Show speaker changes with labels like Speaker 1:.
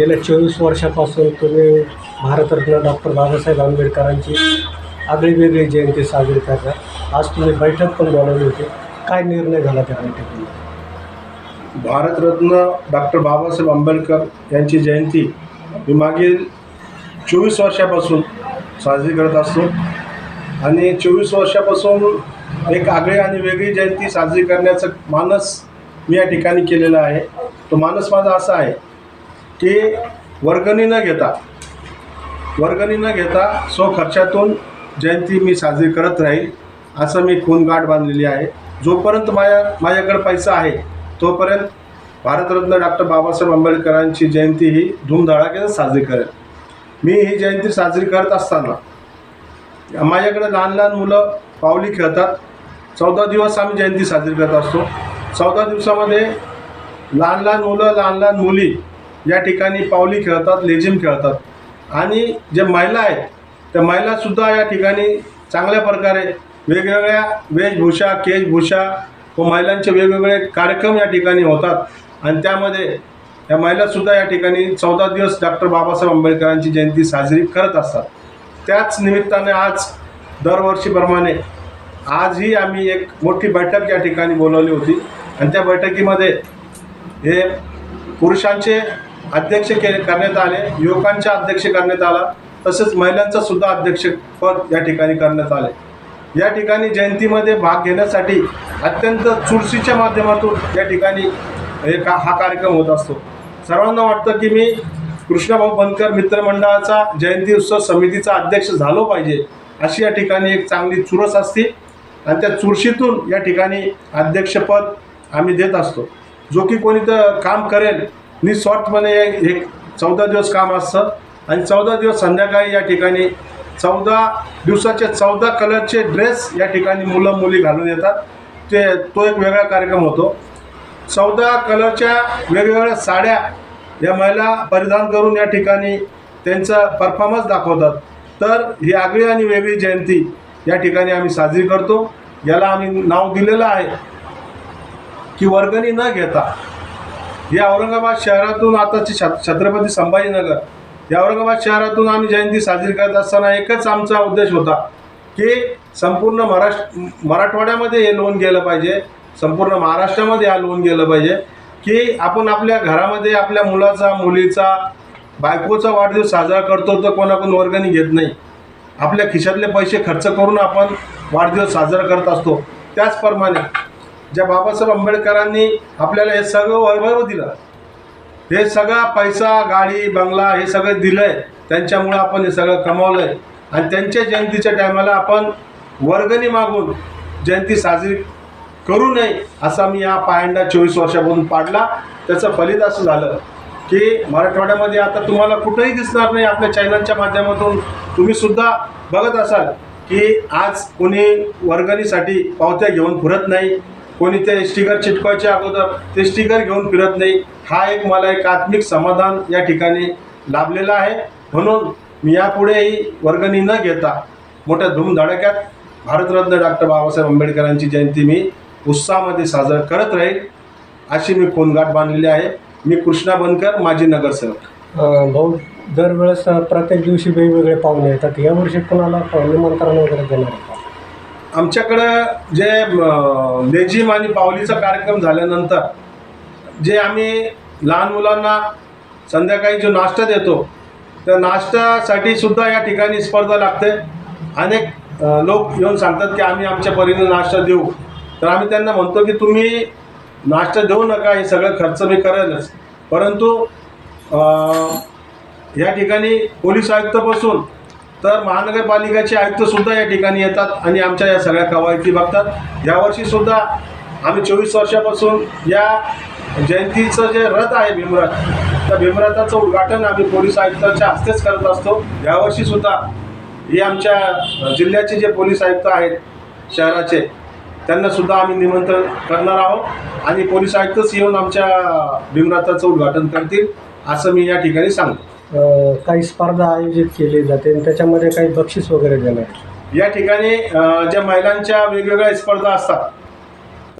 Speaker 1: गेल्या चोवीस वर्षापासून तुम्ही भारतरत्न डॉक्टर बाबासाहेब आंबेडकरांची आगळी वेगळी जयंती साजरी करता. आज तुम्ही बैठक पण बोलावली होती. काय निर्णय झाला त्या बैठकीमध्ये?
Speaker 2: भारतरत्न डॉक्टर बाबासाहेब आंबेडकर यांची जयंती मी मागील चोवीस वर्षापासून साजरी करत असतो. आणि चोवीस वर्षापासून एक आगळी आणि वेगळी जयंती साजरी करण्याचं मानस मी या ठिकाणी केलेला आहे. तो मानस माझा असा आहे की वर्गणी न घेता वर्गणी न घेता स्वखर्चातून जयंती मी साजरी करत राहील असं मी खून गाठ बांधलेली आहे. जोपर्यंत माझ्या माझ्याकडे पैसा आहे तोपर्यंत भारतरत्न डॉक्टर बाबासाहेब आंबेडकरांची जयंती ही धूमधडाक्यानं साजरी करेल. मी ही जयंती साजरी करत असताना माझ्याकडे लहान लहान मुलं पावली खेळतात. चौदा दिवस आम्ही जयंती साजरी करत असतो. चौदा दिवसामध्ये लहान लहान मुलं लहान लहान मुली या ठिकाणी पावली खेळतात लेझिम खेळतात. आणि जे महिला आहेत त्या महिलासुद्धा या ठिकाणी चांगल्या प्रकारे वेगवेगळ्या वेशभूषा केशभूषा व महिलांचे वेगवेगळे कार्यक्रम या ठिकाणी होतात. आणि त्यामध्ये या महिलासुद्धा या ठिकाणी चौदा दिवस डॉक्टर बाबासाहेब आंबेडकरांची जयंती साजरी करत असतात. त्याच निमित्ताने आज दरवर्षीप्रमाणे आजही आम्ही एक मोठी बैठक या ठिकाणी बोलवली होती. आणि त्या बैठकीमध्ये हे पुरुषांचे अध्यक्ष के करण्यात आले युवकांच्या अध्यक्ष करण्यात आला तसेच महिलांचं सुद्धा अध्यक्षपद या ठिकाणी करण्यात आले. या ठिकाणी जयंतीमध्ये भाग घेण्यासाठी अत्यंत चुरशीच्या माध्यमातून या ठिकाणी हे का हा कार्यक्रम होत असतो. सर्वांना वाटतं की मी कृष्णभाऊ बनकर मित्रमंडळाचा जयंती उत्सव समितीचा अध्यक्ष झालो पाहिजे अशी या ठिकाणी एक चांगली चुरस असते. आणि त्या चुरशीतून या ठिकाणी अध्यक्षपद आम्ही देत असतो. जो की कोणी तर काम करेल निस्वार्थपणे हे चौदा दिवस काम असतं आणि चौदा दिवस संध्याकाळी या ठिकाणी चौदा दिवसाचे चौदा कलरचे ड्रेस या ठिकाणी मुलं मुली घालून येतात. ते तो एक वेगळा कार्यक्रम होतो. चौदा कलरच्या वेगवेगळ्या साड्या या महिला परिधान करून या ठिकाणी त्यांचा परफॉर्मन्स दाखवतात. तर ही आगळी आणि वेगळी जयंती या ठिकाणी आम्ही साजरी करतो. याला आम्ही नाव दिलेलं आहे की वर्गणी न घेता या औरंगाबाद शहरातून आताची छत्रपती संभाजीनगर या औरंगाबाद शहरातून आम्ही जयंती साजरी करत असताना एकच आमचा उद्देश होता की संपूर्ण महाराष्ट्र मराठवाड्यामध्ये हे लोन गेलं पाहिजे संपूर्ण महाराष्ट्रामध्ये हा लोन गेलं पाहिजे की आपण आपल्या घरामध्ये आपल्या मुलाचा मुलीचा बायकोचा वाढदिवस साजरा करतो तर कोणाकडून वर्गणी घेत नाही. आपल्या खिशातले पैसे खर्च करून आपण वाढदिवस साजरा करत असतो. त्याचप्रमाणे ज्या बाबासाहेब आंबेडकरांनी आपल्याला हे सगळं वैभव दिलं हे सगळा पैसा गाडी बंगला हे सगळं दिलं आहे त्यांच्यामुळं आपण हे सगळं कमावलं आहे आणि त्यांच्या जयंतीच्या टायमाला आपण वर्गणी मागून जयंती साजरी करू नये असा मी या पायंडा चोवीस वर्षापासून पाडला. त्याचं फलित असं झालं की मराठवाड्यामध्ये आता तुम्हाला कुठंही दिसणार नाही आपल्या चॅनलच्या माध्यमातून तुम्हीसुद्धा बघत असाल की आज कोणी वर्गणीसाठी पावत्या घेऊन फिरत नाही. कोणी ते स्टिकर चिटकवायच्या अगोदर ते स्टिकर घेऊन फिरत नाही. हा एक मला एक आत्मिक समाधान या ठिकाणी लाभलेला आहे. म्हणून मी यापुढेही वर्गणी न घेता मोठ्या धूमधडक्यात भारतरत्न डॉक्टर बाबासाहेब आंबेडकरांची जयंती मी उत्साहामध्ये साजरा करत राहील. अशी मी कोणगाठ बांधलेली आहे. मी कृष्णा बनकर माजी नगरसेवक.
Speaker 1: भाऊ दरवेळेस प्रत्येक दिवशी वेगवेगळे पाहुणे येतात. यावर्षी कोणाला निमंत्रण वगैरे देणार का?
Speaker 2: आमच्याकडं जे लेझिम आणि पावलीचा कार्यक्रम झाल्यानंतर जे आम्ही लहान मुलांना संध्याकाळी जो नाश्ता देतो त्या नाश्त्यासाठी सुद्धा या ठिकाणी स्पर्धा लागते. अनेक लोक येऊन सांगतात की आम्ही आमच्या परीने नाश्ता देऊ. तर आम्ही त्यांना म्हणतो की तुम्ही नाश्ता देऊ नका हे सगळं खर्च मी करेलच. परंतु या ठिकाणी पोलीस आयुक्तापासून तर महानगरपालिकेचे आयुक्तसुद्धा या ठिकाणी येतात आणि आमच्या या सगळ्या कवायती बघतात. यावर्षीसुद्धा आम्ही चोवीस वर्षापासून या जयंतीचं जे रथ आहे भीमरथ त्या भीमरथाचं उद्घाटन आम्ही पोलीस आयुक्ताच्या हस्तेच करत असतो. यावर्षीसुद्धा हे आमच्या जिल्ह्याचे जे पोलीस आयुक्त आहेत शहराचे त्यांना सुद्धा आम्ही निमंत्रण करणार आहोत आणि पोलीस आयुक्तच येऊन आमच्या भीमरथाचं उद्घाटन करतील असं मी या ठिकाणी सांगतो.
Speaker 1: काही स्पर्धा आयोजित केली जाते आणि त्याच्यामध्ये काही बक्षीस वगैरे देणार
Speaker 2: या ठिकाणी ज्या महिलांच्या वेगवेगळ्या स्पर्धा असतात